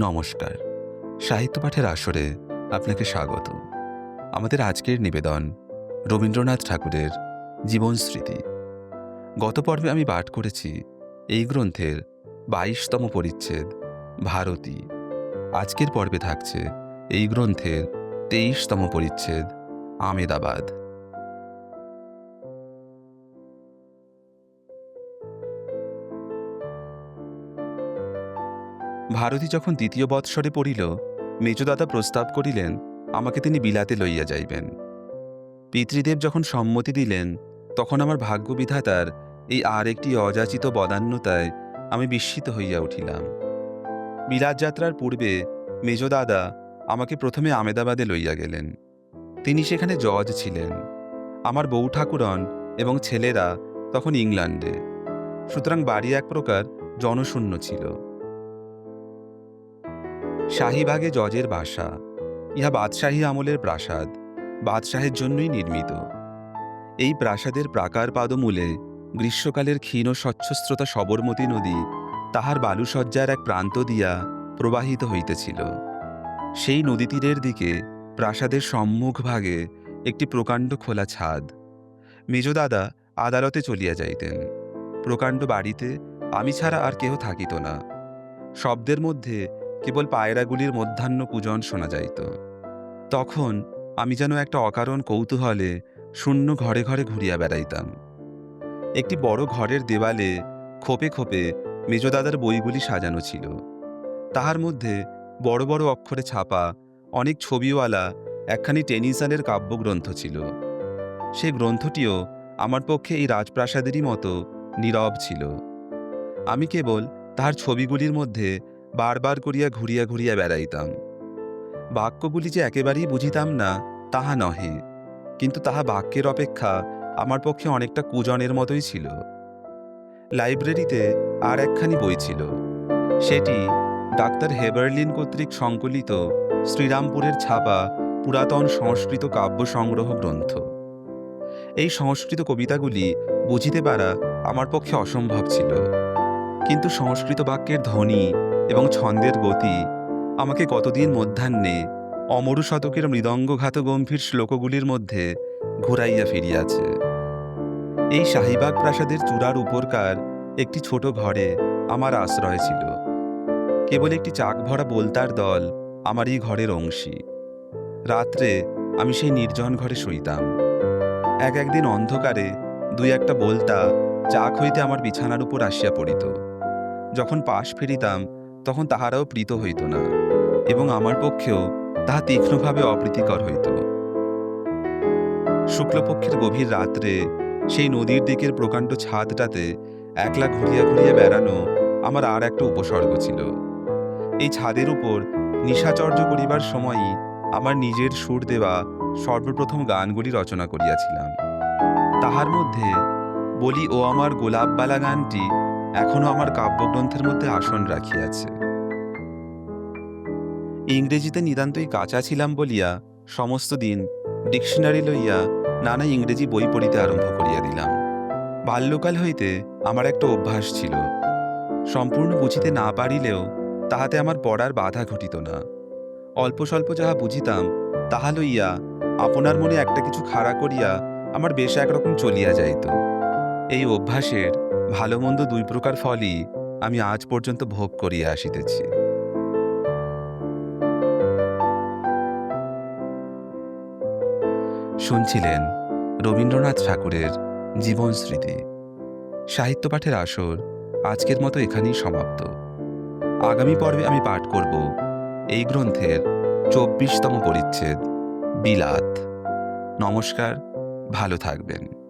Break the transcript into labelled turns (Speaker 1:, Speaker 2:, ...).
Speaker 1: নমস্কার। সাহিত্য পাঠের আসরে আপনাকে স্বাগত। আমাদের আজকের নিবেদন রবীন্দ্রনাথ ঠাকুরের জীবন স্মৃতি। গত পর্বে আমি পাঠ করেছি এই গ্রন্থের বাইশতম পরিচ্ছেদ, ভারতী। আজকের পর্বে থাকছে এই গ্রন্থের তেইশতম পরিচ্ছেদ, আমেদাবাদ। ভারতী যখন দ্বিতীয় বৎসরে পড়িল, মেজদাদা প্রস্তাব করিলেন, আমাকে তিনি বিলাতে লইয়া যাইবেন। পিতৃদেব যখন সম্মতি দিলেন, তখন আমার ভাগ্যবিধাতার এই আর একটি অযাচিত বদান্যতায় আমি বিস্মিত হইয়া উঠিলাম। বিলাত যাত্রার পূর্বে মেজদাদা আমাকে প্রথমে আমেদাবাদে লইয়া গেলেন। তিনি সেখানে জজ ছিলেন। আমার বউ ঠাকুরন এবং ছেলেরা তখন ইংল্যান্ডে। সুতরাং বাড়ি এক প্রকার জনশূন্য ছিল। শাহীবাগে জজের বাসা। ইহা বাদশাহী আমলের প্রাসাদ। বাদশাহের জন্যই নির্মিত। এই প্রাসাদের প্রাকার পাদমূলে গ্রীষ্মকালের ক্ষীণ স্বচ্ছস্রোতা সবরমতী নদী তাহার বালুসজ্জার এক প্রান্ত দিয়া প্রবাহিত হইতেছিল। সেই নদীতীরের দিকে প্রাসাদের সম্মুখ ভাগে একটি প্রকাণ্ড খোলা ছাদ। মেজদাদা আদালতে চলিয়া যাইতেন। প্রকাণ্ড বাড়িতে আমি ছাড়া আর কেহ থাকিত না। শব্দের মধ্যে কেবল পায়রাগুলির মধ্যাহ্ন পূজন শোনা যাইত। তখন আমি যেন একটা অকারণ কৌতূহলে শূন্য ঘরে ঘরে ঘুরিয়া বেড়াইতাম। একটি বড় ঘরের দেওয়ালে খোপে খোপে মেজদাদার বইগুলি সাজানো ছিল। তাহার মধ্যে বড় বড় অক্ষরে ছাপা অনেক ছবিওয়ালা একখানি টেনিসানের কাব্যগ্রন্থ ছিল। সে গ্রন্থটিও আমার পক্ষে এই রাজপ্রাসাদেরই মতো নীরব ছিল। আমি কেবল তাহার ছবিগুলির মধ্যে বারবার করিয়া ঘুরিয়া ঘুরিয়া বেড়াইতাম। বাক্যগুলি যে একেবারেই বুঝিতাম না, তাহা নহে। কিন্তু তাহা বাক্যের অপেক্ষা আমার পক্ষে অনেকটা কুজনের মতোই ছিল। লাইব্রেরিতে আর একখানি বই ছিল। সেটি ডাক্তার হেবার্লিন কর্তৃক সংকলিত শ্রীরামপুরের ছাপা পুরাতন সংস্কৃত কাব্য সংগ্রহ গ্রন্থ। এই সংস্কৃত কবিতাগুলি বুঝিতে পারা আমার পক্ষে অসম্ভব ছিল। কিন্তু সংস্কৃত বাক্যের ধ্বনি এবং ছন্দের গতি, আমাকে কতদিন মধ্যাহ্নে অমরু শতকের মৃদঙ্গঘাত গম্ভীর শ্লোকগুলির মধ্যে ঘুরাইয়া ফিরিয়াছে। এই শাহিবাগ প্রাসাদের চূড়ার উপরকার একটি ছোট ঘরে আমার আশ্রয় ছিল। কেবল একটি চাক ভরা বলতার দল আমার এই ঘরের অংশী। রাত্রে আমি সেই নির্জন ঘরে শুইতাম। এক একদিন অন্ধকারে দুই একটা বলতা চাক হইতে আমার বিছানার উপর আসিয়া পড়িত। যখন পাশ ফিরিতাম তখন তাহারাও প্রীত হইত না, এবং আমার পক্ষেও তাহা তীক্ষ্ণভাবে অপ্রীতিকর হইত। শুক্লপক্ষের গভীর রাত্রে সেই নদীর দিকের প্রকাণ্ড ছাদটাতে একলা ঘুরিয়া ঘুরিয়া বেড়ানো আমার আর একটা উপসর্গ ছিল। এই ছাদের উপর নিশাচর্য করিবার সময়ই আমার নিজের সুর দেওয়া সর্বপ্রথম গানগুলি রচনা করিয়াছিলাম। তাহার মধ্যে বলি, ও আমার গোলাপবালা গানটি এখনও আমার কাব্যগ্রন্থের মধ্যে আসন রাখিয়াছে। ইংরেজিতে নিতান্তই কাঁচা ছিলাম বলিয়া সমস্ত দিন ডিকশনারি লইয়া নানা ইংরেজি বই পড়িতে আরম্ভ করিয়া দিলাম। বাল্যকাল হইতে আমার একটা অভ্যাস ছিল। সম্পূর্ণ বুঝিতে না পারিলেও তাহাতে আমার পড়ার বাধা ঘটিত না। অল্প স্বল্প যাহা বুঝিতাম, তাহা লইয়া আপনার মনে একটা কিছু খাড়া করিয়া আমার বেশ একরকম চলিয়া যাইত। এই অভ্যাসের ভালো মন্দ দুই প্রকার ফলই আমি আজ পর্যন্ত ভোগ করিয়া আসিতেছি। শুনছিলেন রবীন্দ্রনাথ ঠাকুরের জীবন স্মৃতি। সাহিত্য পাঠের আসর আজকের মতো এখানেই সমাপ্ত। আগামী পর্বে আমি পাঠ করব এই গ্রন্থের চব্বিশতম পরিচ্ছেদ, বিলাত। নমস্কার, ভালো থাকবেন।